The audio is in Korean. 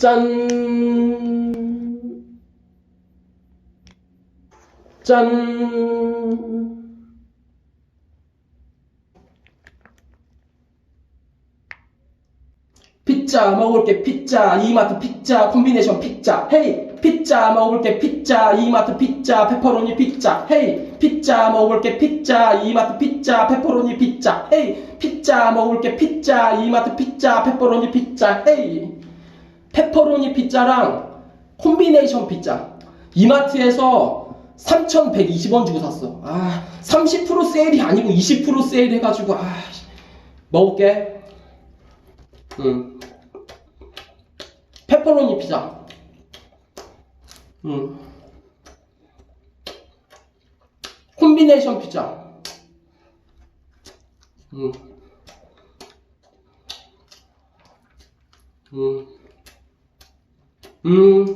짠. 짠. 피자 먹을게 피자. 이마트 피자 콤비네이션 피자. 헤이. 피자 먹을게 피자. 이마트 피자 페퍼로니 피자. 헤이. 피자 먹을게 피자. 이마트 피자 페퍼로니 피자. 헤이. 피자 먹을게 피자. 이마트 피자 페퍼로니 피자. 헤이 페퍼로니 피자랑 콤비네이션 피자 이마트에서 3,120원 주고 샀어 아 30% 세일이 아니고 20% 세일 해가지고 아 먹을게 응. 페퍼로니 피자. 응. 콤비네이션 피자. 응. 응. Hum,